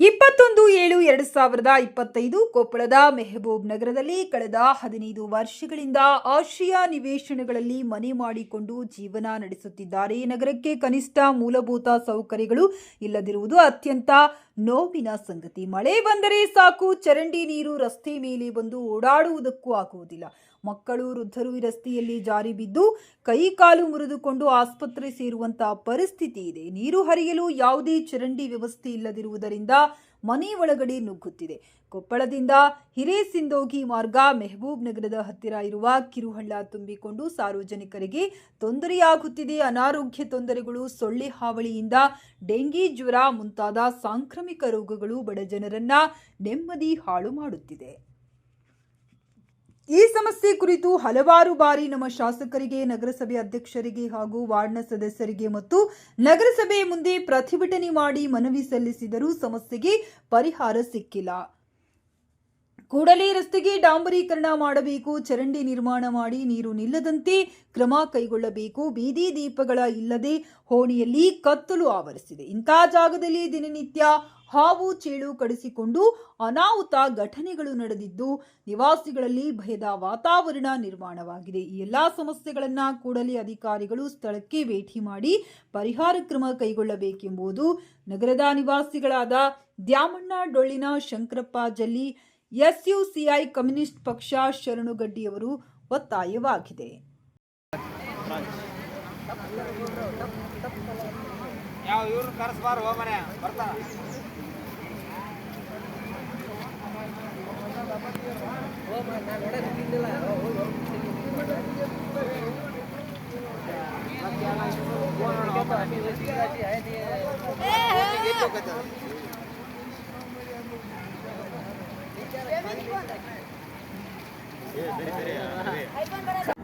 ಇಪ್ಪತ್ತೊಂದು ಏಳು ಎರಡು ಸಾವಿರದ ಇಪ್ಪತ್ತೈದು ಕೊಪ್ಪಳದ ಮೆಹಬೂಬ್ ನಗರದಲ್ಲಿ ಕಳೆದ ಹದಿನೈದು ವರ್ಷಗಳಿಂದ ಆಶ್ರಯ ನಿವೇಶನಗಳಲ್ಲಿ ಮನೆ ಮಾಡಿಕೊಂಡು ಜೀವನ ನಡೆಸುತ್ತಿದ್ದಾರೆ. ನಗರಕ್ಕೆ ಕನಿಷ್ಠ ಮೂಲಭೂತ ಸೌಕರ್ಯಗಳು ಇಲ್ಲದಿರುವುದು ಅತ್ಯಂತ ನೋವಿನ ಸಂಗತಿ. ಮಳೆ ಬಂದರೆ ಸಾಕು, ಚರಂಡಿ ನೀರು ರಸ್ತೆ ಮೇಲೆ ಬಂದು ಓಡಾಡುವುದಕ್ಕೂ ಆಗುವುದಿಲ್ಲ. ಮಕ್ಕಳು ವೃದ್ಧರು ಈ ರಸ್ತೆಯಲ್ಲಿ ಜಾರಿ ಬಿದ್ದು ಕೈ ಕಾಲು ಮುರಿದುಕೊಂಡು ಆಸ್ಪತ್ರೆ ಸೇರುವಂತಹ ಪರಿಸ್ಥಿತಿ ಇದೆ. ನೀರು ಹರಿಯಲು ಯಾವುದೇ ಚರಂಡಿ ವ್ಯವಸ್ಥೆ ಇಲ್ಲದಿರುವುದರಿಂದ ಮನೆ ಒಳಗಡೆ ನುಗ್ಗುತ್ತಿದೆ. ಕೊಪ್ಪಳದಿಂದ ಹಿರೇಸಿಂದೋಗಿ ಮಾರ್ಗ ಮೆಹಬೂಬ್ ನಗರದ ಹತ್ತಿರ ಇರುವ ಕಿರುಹಳ್ಳ ತುಂಬಿಕೊಂಡು ಸಾರ್ವಜನಿಕರಿಗೆ ತೊಂದರೆಯಾಗುತ್ತಿದೆ. ಅನಾರೋಗ್ಯ ತೊಂದರೆಗಳು ಸೊಳ್ಳೆ ಹಾವಳಿಯಿಂದ ಡೆಂಗಿ ಜ್ವರ ಮುಂತಾದ ಸಾಂಕ್ರಾಮಿಕ ರೋಗಗಳು ಬಡ ಜನರನ್ನ ನೆಮ್ಮದಿ ಹಾಳು ಮಾಡುತ್ತಿದೆ. ಈ ಸಮಸ್ಯೆ ಕುರಿತು ಹಲವಾರು ಬಾರಿ ನಮ್ಮ ಶಾಸಕರಿಗೆ, ನಗರಸಭೆ ಅಧ್ಯಕ್ಷರಿಗೆ ಹಾಗೂ ವಾರ್ಡ್ನ ಸದಸ್ಯರಿಗೆ ಮತ್ತು ನಗರಸಭೆ ಮುಂದೆ ಪ್ರತಿಭಟನೆ ಮಾಡಿ ಮನವಿ ಸಲ್ಲಿಸಿದರೂ ಸಮಸ್ಯೆಗೆ ಪರಿಹಾರ ಸಿಕ್ಕಿಲ್ಲ. ಕೂಡಲೇ ರಸ್ತೆಗೆ ಡಾಂಬರೀಕರಣ ಮಾಡಬೇಕು, ಚರಂಡಿ ನಿರ್ಮಾಣ ಮಾಡಿ ನೀರು ನಿಲ್ಲದಂತೆ ಕ್ರಮ ಕೈಗೊಳ್ಳಬೇಕು, ಬೀದಿ ದೀಪಗಳ ಇಲ್ಲದೆ ಹೋಣಿಯಲ್ಲಿ ಕತ್ತಲು ಆವರಿಸಿದೆ. ಇಂಥ ಜಾಗದಲ್ಲಿ ದಿನನಿತ್ಯ ಹಾವು ಚೇಳು ಕಡಿಸಿಕೊಂಡು ಅನಾಹುತ ಘಟನೆಗಳು ನಡೆದಿದ್ದು ನಿವಾಸಿಗಳಲ್ಲಿ ಭಯದ ವಾತಾವರಣ ನಿರ್ಮಾಣವಾಗಿದೆ. ಈ ಎಲ್ಲ ಸಮಸ್ಯೆಗಳನ್ನು ಕೂಡಲೇ ಅಧಿಕಾರಿಗಳು ಸ್ಥಳಕ್ಕೆ ಭೇಟಿ ಮಾಡಿ ಪರಿಹಾರ ಕ್ರಮ ಕೈಗೊಳ್ಳಬೇಕೆಂಬುದು ನಗರದ ನಿವಾಸಿಗಳಾದ ದ್ಯಾಮಣ್ಣ ಡೊಳ್ಳಿನ ಶಂಕರಪ್ಪ ಜಲ್ಲಿ, ಎಸ್ಯುಸಿಐ ಕಮ್ಯುನಿಸ್ಟ್ ಪಕ್ಷ ಶರಣುಗಡ್ಡಿಯವರು ಒತ್ತಾಯವಾಗಿದೆ. ಯಾವ ಇವ್ರನ್ನ ಕರೆಸ್ಬಾರ ಹೋ ಮನೆ ಬೇರೆ ಬೇರೆ